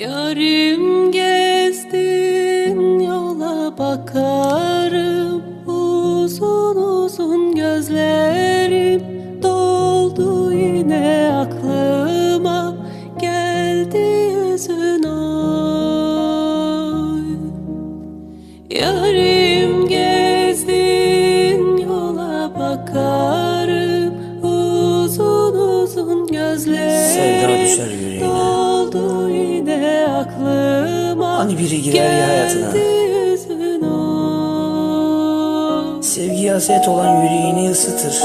Yarim gezdin yola bakarım. Uzun uzun gözlerim doldu yine aklıma. Geldi yüzün oy Yarim gezdin yola bakarım. Uzun uzun gözlerim Sevda düşer yüreğine. Hani biri girer ya hayatına. Sevgi hasret olan yüreğini ısıtır.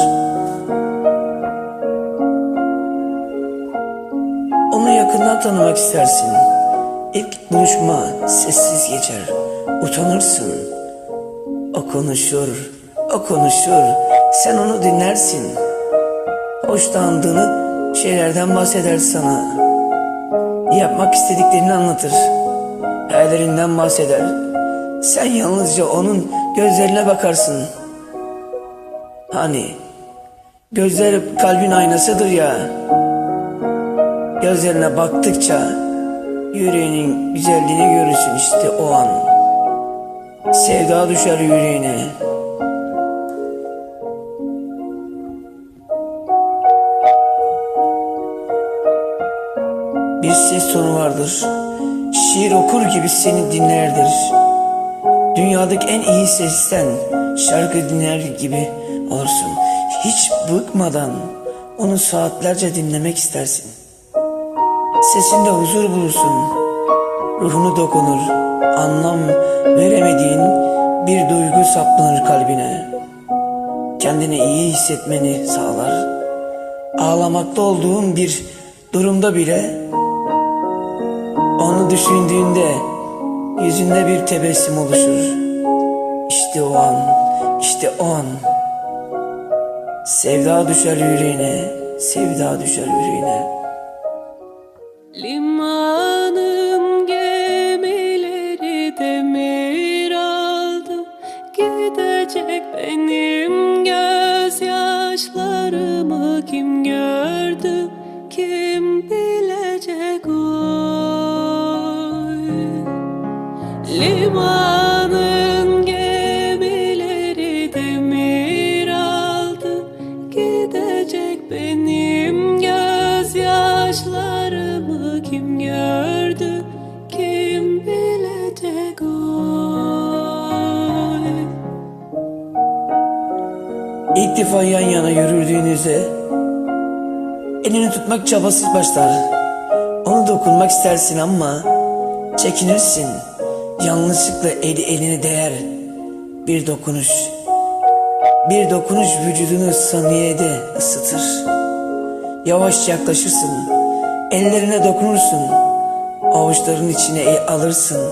Onu yakından tanımak istersin. İlk buluşma sessiz geçer. Utanırsın. O konuşur, o konuşur. Sen onu dinlersin. Hoşlandığını şeylerden bahseder sana. Yapmak istediklerini anlatır. Hayallerinden bahseder. Sen yalnızca onun gözlerine bakarsın. Hani gözler kalbin aynasıdır ya. Gözlerine baktıkça yüreğinin güzelliğini görürsün işte o an. Sevda düşer yüreğine. Bir ses tonu vardır. Şiir okur gibi seni dinlerdir. Dünyadaki en iyi sesten şarkı dinler gibi olursun. Hiç bıkmadan onu saatlerce dinlemek istersin. Sesinde huzur bulursun. Ruhunu dokunur. Anlam veremediğin bir duygu saplanır kalbine. Kendini iyi hissetmeni sağlar. Ağlamakta olduğun bir durumda bile onu düşündüğünde yüzünde bir tebessüm oluşur. İşte o an, işte o an. Sevda düşer yüreğine, sevda düşer yüreğine. Limanın gemileri demir aldı Gidecek benim gözyaşlarımı kim gördü Kim bilecek oy Limanın gemileri demir aldı Gidecek benim gözyaşlarımı kim gördü Kim bilecek oy İlk defa yan yana yürürdüğünüzde elini tutmak çabasız başlar. Onu dokunmak istersin ama çekinirsin. Yanlışlıkla eli eline değer. Bir dokunuş. Bir dokunuş vücudunu saniyede ısıtır. Yavaş yaklaşırsın. Ellerine dokunursun. Avuçların içine el alırsın.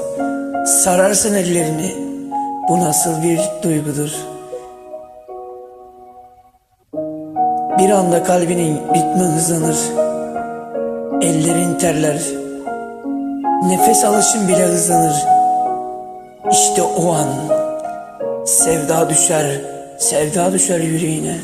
Sararsın ellerini. Bu nasıl bir duygudur? Bir anda kalbinin ritmi hızlanır. Ellerin terler. Nefes alışın bile hızlanır. İşte o an sevda düşer, sevda düşer yüreğine.